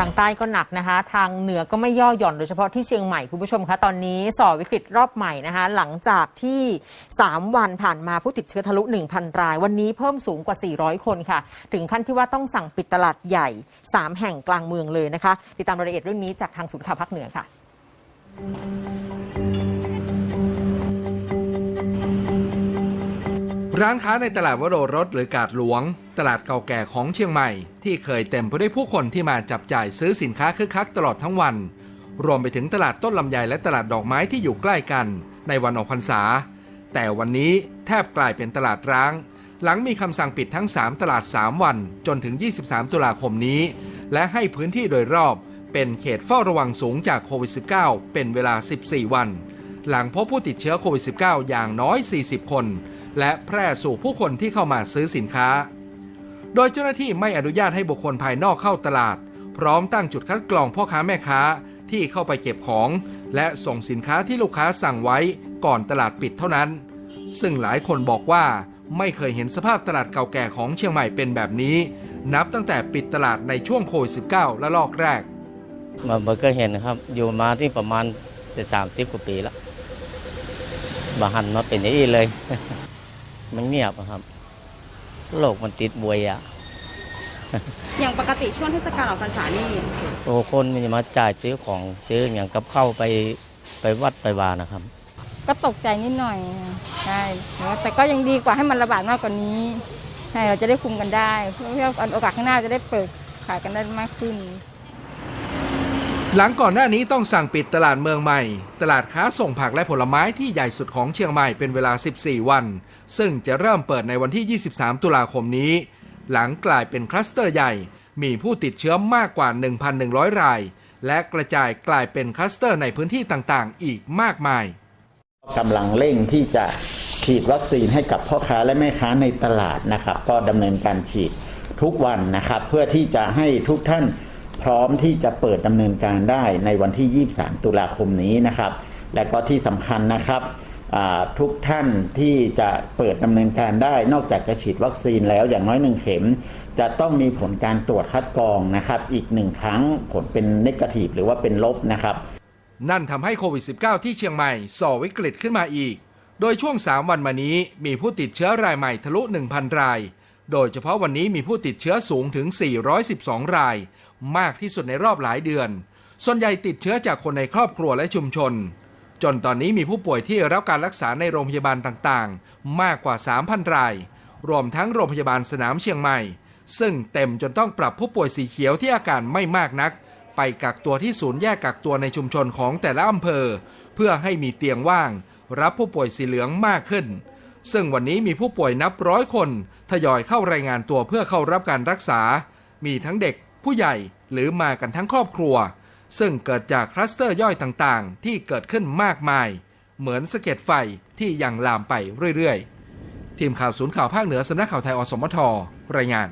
ทางใต้ก็หนักนะคะ ทางเหนือก็ไม่ย่อหย่อนโดยเฉพาะที่เชียงใหม่คุณผู้ชมคะตอนนี้สอวิกฤตรอบใหม่นะคะ หลังจากที่ 3 วันผ่านมาผู้ติดเชื้อทะลุ 1,000 ราย วันนี้เพิ่มสูงกว่า 400 คนค่ะ ถึงขั้นที่ว่าต้องสั่งปิดตลาดใหญ่ 3 แห่งกลางเมืองเลยนะคะ ติดตามรายละเอียดเรื่องนี้จากทางศูนย์ข่าวภาคเหนือค่ะ ร้านค้าในตลาดวโรรสหรือกาดหลวง ตลาดเก่าแก่ของเชียงใหม่ ที่เคยเต็มไปด้วยผู้คนที่มาจับจ่ายซื้อสินค้าคึกคักตลอดทั้งวัน รวมไปถึงตลาดต้นลำไยและตลาดดอกไม้ที่อยู่ใกล้กัน ในวันออกพรรษา แต่วันนี้แทบกลายเป็นตลาดร้าง หลังมีคำสั่งปิดทั้ง 3 ตลาด 3 วัน จนถึง 23 ตุลาคมนี้ และให้พื้นที่โดยรอบเป็นเขตเฝ้าระวังสูงจากโควิด -19 เป็นเวลา 14 วัน หลังพบผู้ติดเชื้อโควิด -19 อย่างน้อย 40 คน และแพร่สู่ผู้คนที่เข้ามาซื้อสินค้า โดยเจ้าหน้าที่ไม่อนุญาตให้บุคคลภายนอกเข้าตลาด พร้อมตั้งจุดคัดกรองพ่อค้าแม่ค้าที่เข้าไปเก็บของ และส่งสินค้าที่ลูกค้าสั่งไว้ก่อนตลาดปิดเท่านั้น ซึ่งหลายคนบอกว่าไม่เคยเห็นสภาพตลาดเก่าแก่ของเชียงใหม่เป็นแบบนี้ นับตั้งแต่ปิดตลาดในช่วงโควิด -19 และลอกแรกมาเมื่อก็เห็นนะครับ อยู่มาที่ประมาณจะสามสิบกว่าปีแล้วบาหันมาเป็นอย่างนี้เลย มันเงียบอะครับ โลกมันติดบวยอะอย่างปกติช่วงเทศกาลออกพรรษานี่โอ้คนมันจะมาจ่ายซื้อของซื้ออย่างกับเข้าวไปไปวัดไปวานะครับ ก็ตกใจนิดหน่อยใช่แต่ว่าแต่ก็ยังดีกว่าให้มันระบาดมากกว่านี้ใช่เราจะได้คุมกันได้ เพื่อเพื่อโอกาสข้างหน้าจะได้เปิดขายกันได้มากขึ้น หลังก่อนหน้านี้ต้องสั่งปิดตลาดเมืองใหม่ ตลาดค้าส่งผักและผลไม้ที่ใหญ่สุดของเชียงใหม่เป็นเวลา 14 วัน ซึ่งจะเริ่มเปิดในวันที่ 23 ตุลาคมนี้ หลังกลายเป็นคลัสเตอร์ใหญ่ มีผู้ติดเชื้อมากกว่า 1,100 ราย และกระจายกลายเป็นคลัสเตอร์ในพื้นที่ต่างๆ อีกมากมายกำลังเร่งที่จะฉีดวัคซีนให้กับพ่อค้าและแม่ค้าในตลาดนะครับ ก็ดำเนินการฉีดทุกวันนะครับ เพื่อที่จะให้ทุกท่าน พร้อมที่จะเปิดดำเนินการได้ในวันที่ 23 ตุลาคมนี้นะครับ และก็ที่สำคัญนะครับทุกท่านที่จะเปิดดำเนินการได้ นอกจากจะฉีดวัคซีนแล้วอย่างน้อยหนึ่งเข็ม จะต้องมีผลการตรวจคัดกรองนะครับ อีกหนึ่งครั้งผลเป็นนกาทีฟหรือว่าเป็นลบนะครับ นั่นทำให้โควิด -19 ที่เชียงใหม่ส่อวิกฤตขึ้นมาอีก โดยช่วง 3 วันมานี้มีผู้ติดเชื้อรายใหม่ทะลุ 1,000 ราย โดยเฉพาะวันนี้มีผู้ติดเชื้อสูงถึง 412 ราย มากที่สุดในรอบหลายเดือน ส่วนใหญ่ติดเชื้อจากคนในครอบครัวและชุมชน จนตอนนี้มีผู้ป่วยที่รับการรักษาในโรงพยาบาลต่างๆ มากกว่า 3,000 ราย รวมทั้งโรงพยาบาลสนามเชียงใหม่ ซึ่งเต็มจนต้องปรับผู้ป่วยสีเขียวที่อาการไม่มากนัก ไปกักตัวที่ศูนย์แยกกักตัวในชุมชนของแต่ละอำเภอ เพื่อให้มีเตียงว่าง รับผู้ป่วยสีเหลืองมากขึ้นซึ่งวันนี้มีผู้ป่วยนับร้อยคน ทยอยเข้ารายงานตัวเพื่อเข้ารับการรักษา มีทั้งเด็ก ผู้ใหญ่หรือมากันทั้งครอบครัว ซึ่งเกิดจากคลัสเตอร์ย่อยต่างๆ ที่เกิดขึ้นมากมาย เหมือนสะเก็ดไฟที่ยังลามไปเรื่อยๆ ทีมข่าวศูนย์ข่าวภาคเหนือสำนักข่าวไทยอสมทรายงาน